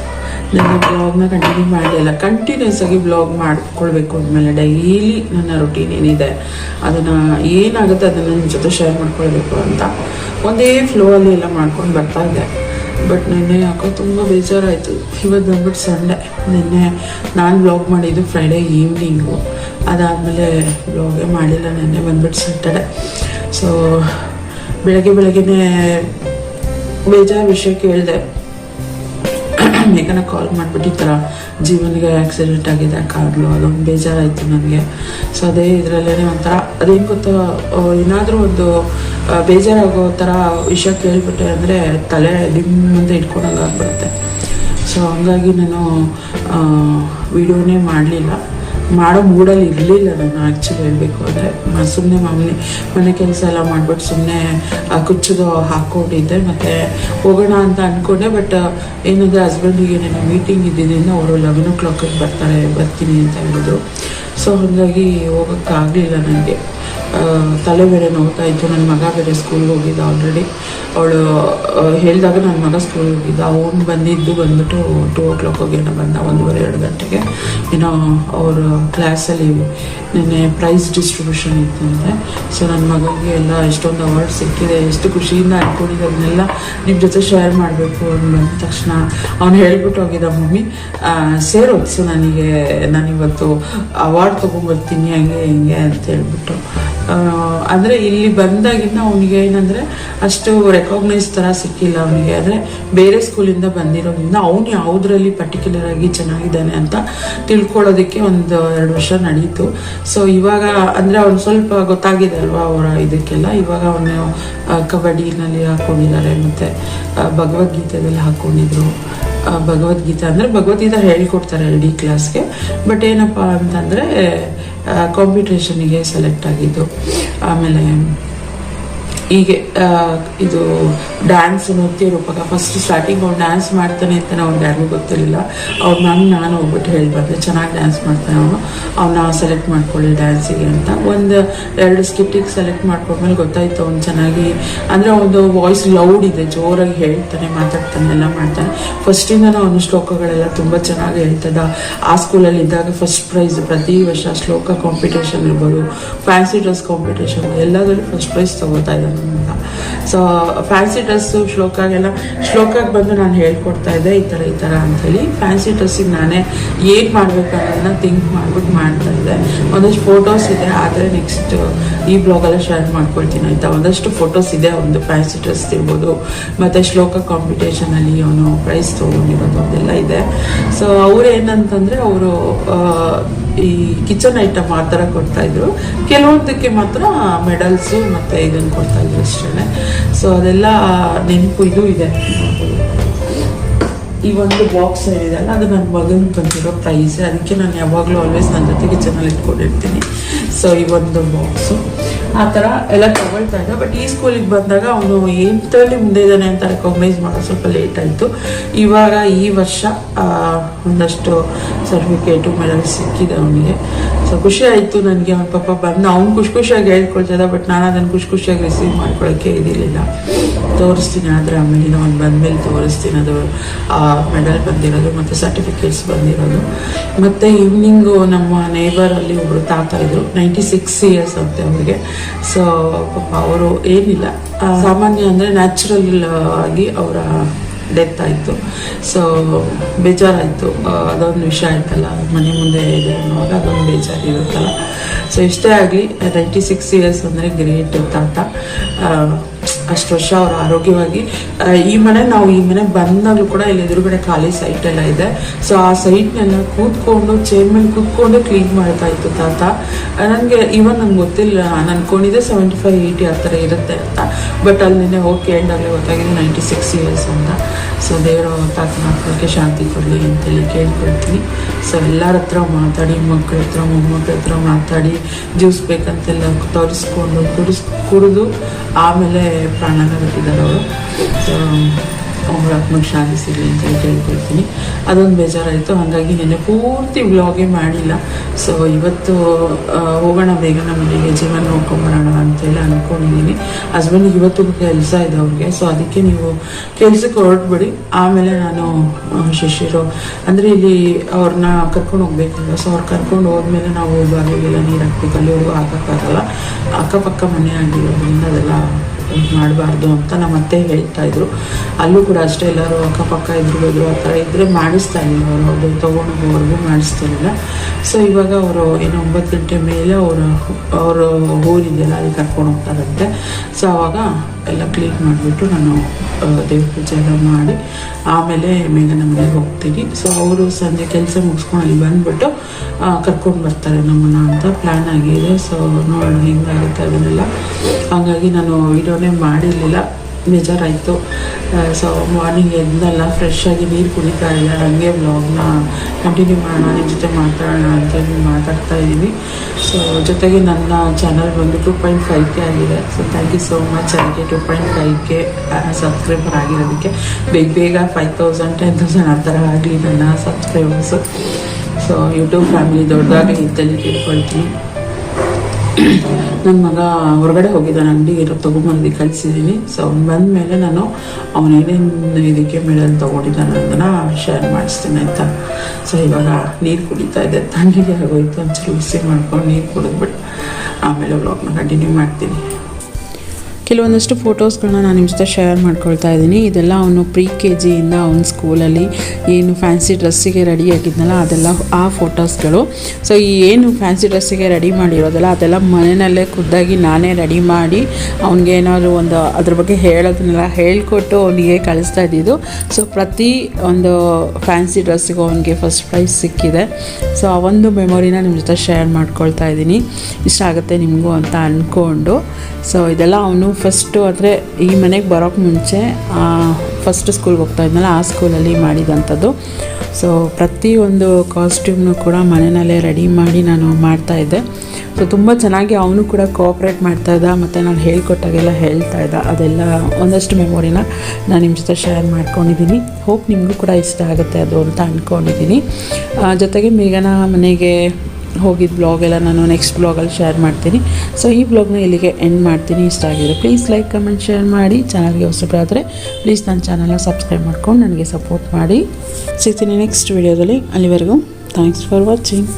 ನನ್ನ ಬ್ಲಾಗ್ನ ಕಂಟಿನ್ಯೂ ಮಾಡಲಿಲ್ಲ ಕಂಟಿನ್ಯೂಸ್ ಆಗಿ ಬ್ಲಾಗ್ ಮಾಡ್ಕೊಳ್ಬೇಕು ಅಂದಮೇಲೆ ಡೈಲಿ ನನ್ನ ರೊಟೀನ್ ಏನಿದೆ, ಅದನ್ನು ಏನಾಗುತ್ತೆ ಅದನ್ನು ನನ್ನ ಜೊತೆ ಶೇರ್ ಮಾಡ್ಕೊಳ್ಬೇಕು ಅಂತ ಒಂದೇ ಫ್ಲೋ ಅಲ್ಲಿ ಎಲ್ಲ ಮಾಡ್ಕೊಂಡು ಬರ್ತಾ ಇದ್ದೆ. ಬಟ್ ನಿನ್ನೆ ಯಾಕೋ ತುಂಬ ಬೇಜಾರಾಯಿತು. ಇವತ್ತು ಬಂದ್ಬಿಟ್ಟು ಸಂಡೇ ನಿನ್ನೆ ನಾನು ಬ್ಲಾಗ್ ಮಾಡಿದ್ದು ಫ್ರೈಡೇ ಈವ್ನಿಂಗು ಅದಾದಮೇಲೆ ಬ್ಲಾಗೇ ಮಾಡಿಲ್ಲ, ನಿನ್ನೆ ಬಂದ್ಬಿಟ್ಟು ಸ್ಯಾಟರ್ಡೆ ಸೊ ಬೆಳಗ್ಗೆ ಬೆಳಗ್ಗೆನೇ ಬೇಜಾರು ವಿಷಯ ಕೇಳಿದೆ. ಮೇಘನ ಕಾಲ್ ಮಾಡಿಬಿಟ್ಟು ಈ ಥರ ಜೀವನಿಗೆ ಆ್ಯಕ್ಸಿಡೆಂಟ್ ಆಗಿದೆ ಕಾರ್ಲು ಅದೊಂದು ಬೇಜಾರಾಯಿತು ನನಗೆ. ಸೊ ಅದೇ ಇದರಲ್ಲೇ ಒಂಥರ, ಅದೇನು ಗೊತ್ತಾ ಏನಾದರೂ ಒಂದು ಬೇಜಾರಾಗೋ ಥರ ವಿಷಯ ಕೇಳಿಬಿಟ್ಟೆ ಅಂದರೆ ತಲೆ ನಿಮ್ಮಂದೆ ಇಟ್ಕೊಂಡಂಗೆ ಆಗ್ಬಿಡುತ್ತೆ. ಸೊ ಹಂಗಾಗಿ ನಾನು ವಿಡಿಯೋನೇ ಮಾಡಲಿಲ್ಲ. ಮಾಡೋ ಮೂಡಲ್ಲಿ ಇರಲಿಲ್ಲ ನಾನು ಆ್ಯಕ್ಚುಲಿ ಹೇಳಬೇಕು ಅಂದರೆ. ಸುಮ್ಮನೆ ಮಾಮೂಲಿ ಮನೆ ಕೆಲಸ ಎಲ್ಲ ಮಾಡಿಬಿಟ್ಟು ಸುಮ್ಮನೆ ಕುಚ್ಚದು ಹಾಕ್ಕೊಂಡಿದ್ದೆ. ಮತ್ತು ಹೋಗೋಣ ಅಂತ ಅಂದ್ಕೊಂಡೆ ಬಟ್ ಏನಂದರೆ ಹಸ್ಬೆಂಡಿಗೆ ನಾನು ಮೀಟಿಂಗ್ ಇದ್ದಿದ್ದರಿಂದ ಅವರು ಲೆವೆನ್ ಓ ಕ್ಲಾಕಿಗೆ ಬರ್ತಾರೆ, ಬರ್ತೀನಿ ಅಂತ ಹೇಳಿದ್ರು. ಸೊ ಹಾಗಾಗಿ ಹೋಗೋಕ್ಕಾಗಲಿಲ್ಲ ನನಗೆ ತಲೆ ಬೇರೆ ನೋಡ್ತಾ ಇತ್ತು ನನ್ನ ಮಗ ಬೇರೆ ಸ್ಕೂಲ್ಗೆ ಹೋಗಿದ್ದ ಆಲ್ರೆಡಿ ಅವಳು ಹೇಳಿದಾಗ ನನ್ನ ಮಗ ಸ್ಕೂಲ್ಗೆ ಹೋಗಿದ್ದ. ಅವನು ಬಂದಿದ್ದು ಬಂದ್ಬಿಟ್ಟು ಟೂ ಓ ಕ್ಲಾಕ್ ಹೋಗಿ ಏನೋ ಬಂದ, ಒಂದೂವರೆ, ಎರಡು ಗಂಟೆಗೆ. ಏನೋ ಅವ್ರ ಕ್ಲಾಸಲ್ಲಿ ನಿನ್ನೆ ಪ್ರೈಸ್ ಡಿಸ್ಟ್ರಿಬ್ಯೂಷನ್ ಇತ್ತು ಅಂದರೆ. ಸೊ ನನ್ನ ಮಗನಿಗೆ ಎಲ್ಲ ಎಷ್ಟೊಂದು ಅವಾರ್ಡ್ ಸಿಕ್ಕಿದೆ, ಎಷ್ಟು ಖುಷಿಯಿಂದ ಅನ್ಕೊಂಡಿದ್ದೆ. ಅದನ್ನೆಲ್ಲ ನಿಮ್ಮ ಜೊತೆ ಶೇರ್ ಮಾಡಬೇಕು ಅಂತ ಬಂದ ತಕ್ಷಣ ಅವ್ನು ಹೇಳ್ಬಿಟ್ಟು ಹೋಗಿದ್ದ, ಮಮ್ಮಿ ಸೇರೋದು. ಸೊ ನನಗೆ, ನಾನಿವತ್ತು ಅವಾರ್ಡ್ ತೊಗೊಂಬರ್ತೀನಿ ಹಂಗೆ, ಹಿಂಗೆ, ಅಂತ ಹೇಳ್ಬಿಟ್ಟು. ಅಂದರೆ ಇಲ್ಲಿ ಬಂದಾಗಿಂದ ಅವನಿಗೆ ಏನಂದರೆ ಅಷ್ಟು ರೆಕಾಗ್ನೈಸ್ ಥರ ಸಿಕ್ಕಿಲ್ಲ ಅವನಿಗೆ. ಅಂದರೆ ಬೇರೆ ಸ್ಕೂಲಿಂದ ಬಂದಿರೋದ್ರಿಂದ ಅವನು ಯಾವುದರಲ್ಲಿ ಪರ್ಟಿಕ್ಯುಲರ್ ಆಗಿ ಚೆನ್ನಾಗಿದ್ದಾನೆ ಅಂತ ತಿಳ್ಕೊಳ್ಳೋದಕ್ಕೆ ಒಂದು ಎರಡು ವರ್ಷ ನಡೀತು. ಸೊ ಇವಾಗ ಅಂದರೆ ಅವ್ನು ಸ್ವಲ್ಪ ಗೊತ್ತಾಗಿದೆ ಅಲ್ವಾ ಅವರ ಇದಕ್ಕೆಲ್ಲ. ಇವಾಗ ಅವನು ಕಬಡ್ಡಿನಲ್ಲಿ ಹಾಕೊಂಡಿದ್ದಾರೆ ಮತ್ತು ಭಗವದ್ಗೀತೆಯಲ್ಲಿ ಹಾಕೊಂಡಿದ್ರು. ಆ, ಭಗವದ್ಗೀತೆ ಅಂದರೆ ಭಗವದ್ಗೀತೆ ಹೇಳ್ಕೊಡ್ತಾರೆ ಎಲ್ ಡಿ ಕ್ಲಾಸ್ಗೆ ಬಟ್ ಏನಪ್ಪ ಅಂತಂದರೆ ಕಾಂಪಿಟೇಷನಿಗೆ ಸೆಲೆಕ್ಟ್ ಆಗಿದ್ದು. ಆಮೇಲೆ ಹೀಗೆ ಇದು ಡ್ಯಾನ್ಸ್ ನೃತ್ಯ ರೂಪಕ. ಫಸ್ಟ್ ಸ್ಟಾರ್ಟಿಂಗ್ ಅವ್ನು ಡ್ಯಾನ್ಸ್ ಮಾಡ್ತಾನೆ ಅಂತ ಅವ್ನಿಗೆ ಯಾರಿಗೂ ಗೊತ್ತಿರಲಿಲ್ಲ. ಅವ್ರು ನಾನು ನಾನು ಹೋಗ್ಬಿಟ್ಟು ಹೇಳಿ ಚೆನ್ನಾಗಿ ಡ್ಯಾನ್ಸ್ ಮಾಡ್ತಾನೆ ಅವನು. ಅವನ್ನ ಸೆಲೆಕ್ಟ್ ಮಾಡ್ಕೊಳ್ಳಿ ಡ್ಯಾನ್ಸಿಗೆ ಅಂತ. ಒಂದು ಎರಡು ಸ್ಕಿಟ್ಟಿಗೆ ಸೆಲೆಕ್ಟ್ ಮಾಡ್ಕೊಂಡ್ಮೇಲೆ ಗೊತ್ತಾಯ್ತು ಅವ್ನು ಚೆನ್ನಾಗಿ. ಅಂದರೆ ಒಂದು ವಾಯ್ಸ್ ಲೌಡ್ ಇದೆ. ಜೋರಾಗಿ ಹೇಳ್ತಾನೆ, ಮಾತಾಡ್ತಾನೆ, ಎಲ್ಲ ಮಾಡ್ತಾನೆ. ಫಸ್ಟಿಂದ ಅವನು ಶ್ಲೋಕಗಳೆಲ್ಲ ತುಂಬ ಚೆನ್ನಾಗಿ ಹೇಳ್ತದ. ಆ ಸ್ಕೂಲಲ್ಲಿ ಇದ್ದಾಗ ಫಸ್ಟ್ ಪ್ರೈಸ್ ಪ್ರತಿ ವರ್ಷ ಶ್ಲೋಕ ಕಾಂಪಿಟೇಷನ್ ಇರ್ಬೋದು. ಫ್ಯಾನ್ಸಿ ಡ್ರೆಸ್ ಕಾಂಪಿಟೇಷನ್ ಎಲ್ಲದರಲ್ಲೂ ಫಸ್ಟ್ ಪ್ರೈಸ್ ತಗೋತಾ ಇದ್ದಾನೆ. ಸೊ ಫ್ಯಾನ್ಸಿ ಡ್ರೆಸ್ಸು ಶ್ಲೋಕಾಗೆಲ್ಲ, ಶ್ಲೋಕಕ್ಕೆ ಬಂದು ನಾನು ಹೇಳ್ಕೊಡ್ತಾ ಇದ್ದೆ, ಈ ಥರ ಈ ಥರ ಅಂಥೇಳಿ ಫ್ಯಾನ್ಸಿ ಡ್ರೆಸ್ಸಿಗೆ ನಾನೇ ಏನು ಮಾಡಬೇಕು ಅನ್ನೋದನ್ನ ಥಿಂಕ್ ಮಾಡ್ಬಿಟ್ಟು ಮಾಡ್ತಾ ಇದ್ದೆ. ಒಂದಷ್ಟು ಫೋಟೋಸ್ ಇದೆ, ಆದರೆ ನೆಕ್ಸ್ಟ್ ಈ ಬ್ಲಾಗಲ್ಲ ಶೇರ್ ಮಾಡ್ಕೊಳ್ತೀನಿ ಆಯಿತಾ? ಒಂದಷ್ಟು ಫೋಟೋಸ್ ಇದೆ, ಒಂದು ಫ್ಯಾನ್ಸಿ ಡ್ರೆಸ್ ಇರ್ಬೋದು, ಮತ್ತು ಶ್ಲೋಕ ಕಾಂಪಿಟೇಷನಲ್ಲಿ ಅವನು ಪ್ರೈಸ್ ತೊಗೊಂಡಿರೋದು, ಅದೆಲ್ಲ ಇದೆ. ಸೊ ಅವ್ರು ಏನಂತಂದರೆ, ಅವರು ಈ ಕಿಚನ್ ಐಟಮ್ ಆ ಥರ ಕೊಡ್ತಾಯಿದ್ರು ಕೆಲವೊಂದಕ್ಕೆ ಮಾತ್ರ ಮೆಡಲ್ಸು ಮತ್ತು ಇದನ್ನು ಕೊಡ್ತಾ ಇದ್ರು ಅಷ್ಟೇ ಸೊ ಅದೆಲ್ಲ ನೆನಪು ಇದು ಇದೆ. ಈ ಒಂದು ಬಾಕ್ಸ್ ಏನಿದೆ ಅಲ್ಲ, ಅದು ನನ್ನ ಮಗನ ಬಂದಿರೋ ಪ್ರೈಸ್ ಅದಕ್ಕೆ ನಾನು ಯಾವಾಗಲೂ ಆಲ್ವೇಸ್ ನನ್ನ ಜೊತೆಗೆ ಚೆನ್ನಾಗಿ ಇಟ್ಕೊಂಡಿರ್ತೀನಿ. ಸೊ ಈ ಒಂದು ಬಾಕ್ಸು ಆ ಥರ ಎಲ್ಲ ತಗೊಳ್ತಾ ಇದ್ದ. ಬಟ್ ಈ ಸ್ಕೂಲಿಗೆ ಬಂದಾಗ ಅವನು ಎಂಟರಲ್ಲಿ ಮುಂದೆ ಇದ್ದಾನೆ ಅಂತ ರೆಕಗ್ನೈಸ್ ಮಾಡೋದು ಸ್ವಲ್ಪ ಲೇಟ್ ಆಯಿತು. ಇವಾಗ ಈ ವರ್ಷ ಒಂದಷ್ಟು ಸರ್ಟಿಫಿಕೇಟು ಮೆಡಲ್ ಸಿಕ್ಕಿದೆ ಅವನಿಗೆ. ಸೊ ಖುಷಿ ಆಯಿತು ನನಗೆ. ಅವನ ಪಾಪ ಬಂದು, ಅವ್ನು ಖುಷಿ ಖುಷಿಯಾಗಿ ಹೇಳ್ಕೊಳ್ತಿದ್ದ ಬಟ್ ನಾನು ಅದನ್ನು ಖುಷಿ ಖುಷಿಯಾಗಿ ರಿಸೀವ್ ಮಾಡ್ಕೊಳ್ಳೋಕ್ಕೆ ಇದಿರಲಿಲ್ಲ. ತೋರಿಸ್ತೀನಿ ಆದರೆ ಆಮೇಲೆ ಅವ್ನು ಬಂದಮೇಲೆ ತೋರಿಸ್ತೀನಿ ಅದು ಆ ಮೆಡಲ್ ಬಂದಿರೋದು ಮತ್ತು ಸರ್ಟಿಫಿಕೇಟ್ಸ್ ಬಂದಿರೋದು. ಮತ್ತು ಈವ್ನಿಂಗು ನಮ್ಮ ನೇಬರಲ್ಲಿ ಒಬ್ಬರು ತಾತ ಇದ್ದರು ನೈಂಟಿ ಸಿಕ್ಸ್ ಇಯರ್ಸ್ ಅಂತೆ ಅವರಿಗೆ. ಸೊ ಪಾಪ ಅವರು ಏನಿಲ್ಲ. ಸಾಮಾನ್ಯ ಅಂದರೆ ನ್ಯಾಚುರಲ್ ಆಗಿ ಅವರ ಡೆತ್ ಆಯಿತು. ಸೊ ಬೇಜಾರಾಯಿತು. ಅದೊಂದು ವಿಷಯ ಆಯ್ತಲ್ಲ ಮನೆ ಮುಂದೆ ಇದೆ ಅನ್ನುವಾಗ ಅದೊಂದು ಬೇಜಾರಿರುತ್ತಲ್ಲ. ಸೊ ಇಷ್ಟೇ ಆಗಲಿ ನೈಂಟಿ ಸಿಕ್ಸ್ ಇಯರ್ಸ್ ಅಂದರೆ ಗ್ರೇಟ್ ತಾತ. ಅಷ್ಟು ವರ್ಷ ಅವರು ಆರೋಗ್ಯವಾಗಿ ಈ ಮನೆ ನಾವು ಈ ಮನೆ ಬಂದಾಗಲೂ ಕೂಡ ಇಲ್ಲಿ ಎದುರುಗಡೆ ಖಾಲಿ ಸೈಟ್ ಎಲ್ಲ ಇದೆ. ಸೊ ಆ ಸೈಟ್ನೆಲ್ಲ ಕೂತ್ಕೊಂಡು ಚೇರ್ ಮೇಲೆ ಕೂತ್ಕೊಂಡು ಕ್ಲೀನ್ ಮಾಡ್ತಾ ಇತ್ತು ತಾತ. ನನಗೆ ಇವನ್ ನಂಗೆ ಗೊತ್ತಿಲ್ಲ, ನಾನು ಅನ್ಕೊಂಡಿದ್ದೆ ಸೆವೆಂಟಿ ಫೈವ್ ಏಯ್ಟಿ ಆ ಥರ ಇರುತ್ತೆ ಅಂತ. ಬಟ್ ಅಲ್ಲಿ ನಿನ್ನೆ ಹೋಗಿ ಕೇಳಿದಾಗಲೇ ಗೊತ್ತಾಗಿದೆ ನೈಂಟಿ ಸಿಕ್ಸ್ ಇಯರ್ಸ್ ಅಂತ. ಸೊ ದೇವರ ತಾತನ ಮಕ್ಕಳಿಗೆ ಶಾಂತಿ ಕೊಡಲಿ ಅಂತೇಳಿ ಕೇಳ್ಕೊಳ್ತೀನಿ. ಸೊ ಎಲ್ಲರ ಹತ್ರ ಮಾತಾಡಿ ಮಕ್ಕಳ ಹತ್ರ ಮೊಮ್ಮಕ್ಕಳ ಹತ್ರ ಮಾತಾಡಿ ಜ್ಯೂಸ್ ಬೇಕಂತೆಲ್ಲ ತೋರಿಸ್ಕೊಂಡು, ಕುಡಿಸ್, ಕುಡಿದು, ಆಮೇಲೆ ಪ್ರಾಣನ ಬಿಟ್ಟಿದ್ದಾರೆ ಅವರು ಸೊ ಅವ್ರ ಆತ್ಮಕ್ಕೆ ಶಾಂತಿ ಸಿಗಲಿ ಅಂತೇಳಿ ಕೇಳ್ಕೊಳ್ತೀನಿ ಅದೊಂದು ಬೇಜಾರಾಯಿತು. ಹಾಗಾಗಿ ನೆನ್ನೆ ಪೂರ್ತಿ ವ್ಲಾಗೇ ಮಾಡಿಲ್ಲ. ಸೊ ಇವತ್ತು ಹೋಗೋಣ ಬೇಗ ನಮ್ಮ ಮನೆಗೆ. ಜೀವನ ನೋಡ್ಕೊಂಬರೋಣ ಅಂತೇಳಿ ಅಂದ್ಕೊಂಡಿದ್ದೀನಿ ಹಸ್ಬೆಂಡಿಗೆ ಇವತ್ತು ಕೆಲಸ ಇದೆ ಅವ್ರಿಗೆ. ಸೊ ಅದಕ್ಕೆ ನೀವು ಕೆಲಸಕ್ಕೆ ಹೊರಟ್ಬಿಡಿ. ಆಮೇಲೆ ನಾನು ಶಿಶಿರು ಅಂದರೆ ಇಲ್ಲಿ ಅವ್ರನ್ನ ಕರ್ಕೊಂಡು ಹೋಗ್ಬೇಕಲ್ಲ ಸೊ ಅವ್ರು ಕರ್ಕೊಂಡು ಹೋದ್ಮೇಲೆ ನಾವು ಬಾವಿಗೆಲ್ಲ ನೀರು ಹಾಕ್ಬೇಕು. ಅಲ್ಲಿವರೆಗೂ ಹಾಕೋಕ್ಕಾಗಲ್ಲ. ಅಕ್ಕಪಕ್ಕ ಮನೆ ಆಗಿರೋದ್ರಿಂದ ಅದೆಲ್ಲ ಮಾಡಬಾರ್ದು ಅಂತ ನಮ್ಮ ಅತ್ತೆ ಹೇಳ್ತಾ ಇದ್ರು. ಅಲ್ಲೂ ಕೂಡ ಅಷ್ಟೇ ಎಲ್ಲರೂ ಅಕ್ಕಪಕ್ಕ ಇದ್ರು ಆ ಥರ ಇದ್ದರೆ ಮಾಡಿಸ್ತಾ ಇಲ್ಲ ಅವರು. ಅದು ತೊಗೊಂಡೋಗೋವರೆಗೂ ಮಾಡಿಸ್ತಿರಲಿಲ್ಲ ಸೊ ಇವಾಗ ಅವರು ಏನು ಒಂಬತ್ತು ಗಂಟೆ ಮೇಲೆ ಅವರು ಅವರು ಊರಿದೆಯಲ್ಲ ಅಲ್ಲಿ ಕರ್ಕೊಂಡು ಹೋಗ್ತಾರಂತೆ ಸೊ ಅವಾಗ ಎಲ್ಲ ಕ್ಲೀನ್ ಮಾಡಿಬಿಟ್ಟು ನಾನು ದೇವ್ರ ಪೂಜೆ ಎಲ್ಲ ಮಾಡಿ, ಆಮೇಲೆ ಮೇಘನ ಮನೆಗೆ ಹೋಗ್ತೀನಿ. ಸೊ ಅವರು ಸಂಜೆ ಕೆಲಸ ಮುಗಿಸ್ಕೊಂಡು ಅಲ್ಲಿ ಬಂದ್ಬಿಟ್ಟು ಕರ್ಕೊಂಡು ಬರ್ತಾರೆ ನಮ್ಮನ್ನ ಅಂತ ಪ್ಲ್ಯಾನ್ ಆಗಿದೆ. ಸೊ ನೋಡೋಣ ಹೆಂಗಾಗುತ್ತೆ ಅದನ್ನೆಲ್ಲ. ಹಾಗಾಗಿ ನಾನು ವಿಡಿಯೋನೇ ಮಾಡಿರಲಿಲ್ಲ. ಬೇಜಾರಾಯಿತು. ಸೊ ಮಾರ್ನಿಂಗ್ ಎದ್ದಲ್ಲ ಫ್ರೆಶ್ ಆಗಿ ನೀರು ಕುಡಿತಾ ಇಲ್ಲ ಹಾಗೆ ವ್ಲಾಗ್ನ ಕಂಟಿನ್ಯೂ ಮಾಡೋಣ ನಿಮ್ಮ ಜೊತೆ ಮಾತಾಡೋಣ ಅಂತೇಳಿ ಮಾತಾಡ್ತಾ ಇದ್ದೀನಿ. ಸೊ ಜೊತೆಗೆ ನನ್ನ ಚಾನಲ್ ಬಂದು ಟೂ ಪಾಯಿಂಟ್ ಫೈವ್ ಕೆ ಆಗಿದೆ. So thank you so much ಅದಕ್ಕೆ two point five K subscriber ಆಗಿರೋದಕ್ಕೆ. ಬೇಗ ಬೇಗ ಫೈವ್ ತೌಸಂಡ್ ಟೆನ್ ತೌಸಂಡ್ ಆ ಥರ ಆಗಲಿ ನನ್ನ ಸಬ್ಸ್ಕ್ರೈಬರ್ಸು ಸೊ ಯೂಟ್ಯೂಬ್ ಫ್ಯಾಮಿಲಿ ದೊಡ್ಡದಾಗಿ ಇದ್ದಲ್ಲಿ ತಿಳ್ಕೊಳ್ತೀನಿ ನನ್ನ ಮಗ ಹೊರಗಡೆ ಹೋಗಿದ್ದಾನೆ ಅಂಗಡಿಗೆ ತಗೊಂಡ್ಬಂದು ಕಳಿಸಿದ್ದೀನಿ ಸೊ ಅವ್ನು ಬಂದಮೇಲೆ ನಾನು ಅವನೇನೇನು ಇದಕ್ಕೆ ಮೆಡಲ್ ತೊಗೊಂಡಿದ್ದಾನೆ ಅದನ್ನು ಶೇರ್ ಮಾಡಿಸ್ತೀನಿ, ಆಯಿತಾ? ಸೊ ಇವಾಗ ನೀರು ಕುಡಿತಾ ಇದೆ, ತಣ್ಣಗೆ ಆಗೋಯ್ತು. ಒಂಚೂರು ಬಿಸಿ ಮಾಡ್ಕೊಂಡು ನೀರು ಕುಡಿದ್ಬಿಟ್ಟು ಆಮೇಲೆ ವ್ಲಾಗ್ನ ಕಂಟಿನ್ಯೂ ಮಾಡ್ತೀನಿ. ಕೆಲವೊಂದಷ್ಟು ಫೋಟೋಸ್ಗಳನ್ನ ನಾನು ನಿಮ್ಮ ಜೊತೆ ಶೇರ್ ಮಾಡ್ಕೊಳ್ತಾ ಇದ್ದೀನಿ. ಇದೆಲ್ಲ ಅವನು ಪ್ರಿ ಕೆ ಜಿಯಿಂದ ಅವನ ಸ್ಕೂಲಲ್ಲಿ ಏನು ಫ್ಯಾನ್ಸಿ ಡ್ರೆಸ್ಸಿಗೆ ರೆಡಿ ಆಗಿದ್ನಲ್ಲ, ಅದೆಲ್ಲ ಆ ಫೋಟೋಸ್ಗಳು ಸೊ ಈ ಏನು ಫ್ಯಾನ್ಸಿ ಡ್ರೆಸ್ಸಿಗೆ ರೆಡಿ ಮಾಡಿರೋದಲ್ಲ, ಅದೆಲ್ಲ ಮನೆಯಲ್ಲೇ ಖುದ್ದಾಗಿ ನಾನೇ ರೆಡಿ ಮಾಡಿ ಅವನಿಗೆ ಏನಾದರೂ ಒಂದು ಅದ್ರ ಬಗ್ಗೆ ಹೇಳೋದನ್ನೆಲ್ಲ ಹೇಳಿಕೊಟ್ಟು ಅವನಿಗೆ ಕಳಿಸ್ತಾ ಇದ್ದಿದ್ದು. ಸೊ ಪ್ರತಿ ಒಂದು ಫ್ಯಾನ್ಸಿ ಡ್ರೆಸ್ಸಿಗೂ ಅವನಿಗೆ ಫಸ್ಟ್ ಪ್ರೈಸ್ ಸಿಕ್ಕಿದೆ. ಸೊ ಆ ಒಂದು ಮೆಮೊರಿನ ನಿಮ್ಮ ಜೊತೆ ಶೇರ್ ಮಾಡ್ಕೊಳ್ತಾ ಇದ್ದೀನಿ. ಇಷ್ಟ ಆಗುತ್ತೆ ನಿಮಗೂ ಅಂತ ಅಂದ್ಕೊಂಡು ಸೊ ಇದೆಲ್ಲ ಅವನು ಫಸ್ಟು ಅಂದರೆ ಈ ಮನೆಗೆ ಬರೋಕ್ಕೆ ಮುಂಚೆ ಫಸ್ಟ್ ಸ್ಕೂಲ್ಗೆ ಹೋಗ್ತಾ ಇದ್ನಲ್ಲ, ಆ ಸ್ಕೂಲಲ್ಲಿ ಮಾಡಿದಂಥದ್ದು. ಸೊ ಪ್ರತಿಯೊಂದು ಕಾಸ್ಟ್ಯೂಮ್ನು ಕೂಡ ಮನೆಯಲ್ಲೇ ರೆಡಿ ಮಾಡಿ ನಾನು ಮಾಡ್ತಾ ಇದ್ದೆ. ಸೊ ತುಂಬ ಚೆನ್ನಾಗಿ ಅವನು ಕೂಡ ಕೋಆಪ್ರೇಟ್ ಮಾಡ್ತಾ ಇದ್ದ, ಮತ್ತು ನಾನು ಹೇಳ್ಕೊಟ್ಟಾಗೆಲ್ಲ ಹೇಳ್ತಾ ಇದ್ದ. ಅದೆಲ್ಲ ಒಂದಷ್ಟು ಮೆಮೊರಿನ ನಾನು ನಿಮ್ಮ ಜೊತೆ ಶೇರ್ ಮಾಡ್ಕೊಂಡಿದ್ದೀನಿ ಹೋಪ್ ನಿಮಗೂ ಕೂಡ ಇಷ್ಟ ಆಗುತ್ತೆ ಅದು ಅಂತ ಅಂದ್ಕೊಂಡಿದ್ದೀನಿ ಜೊತೆಗೆ ಮೇಘನ ಮನೆಗೆ ಹೋಗಿದ್ದ ಬ್ಲಾಗ್ ಎಲ್ಲ ನಾನು ನೆಕ್ಸ್ಟ್ ಬ್ಲಾಗಲ್ಲಿ ಶೇರ್ ಮಾಡ್ತೀನಿ. ಸೊ ಈ ಬ್ಲಾಗ್ನ ಇಲ್ಲಿಗೆ ಎಂಡ್ ಮಾಡ್ತೀನಿ. ಇಷ್ಟ ಆಗಿದ್ರೆ ಪ್ಲೀಸ್ ಲೈಕ್ ಕಮೆಂಟ್ ಶೇರ್ ಮಾಡಿ. ಚಾನಲ್ಗೆ ಹೊಸಬರಾದರೆ ಪ್ಲೀಸ್ ನನ್ನ ಚಾನಲ್ನ ಸಬ್ಸ್ಕ್ರೈಬ್ ಮಾಡ್ಕೊಂಡು ನನಗೆ ಸಪೋರ್ಟ್ ಮಾಡಿ. ಸಿಗ್ತೀನಿ ನೆಕ್ಸ್ಟ್ ವೀಡಿಯೋದಲ್ಲಿ ಅಲ್ಲಿವರೆಗೂ ಥ್ಯಾಂಕ್ಸ್ ಫಾರ್ ವಾಚಿಂಗ್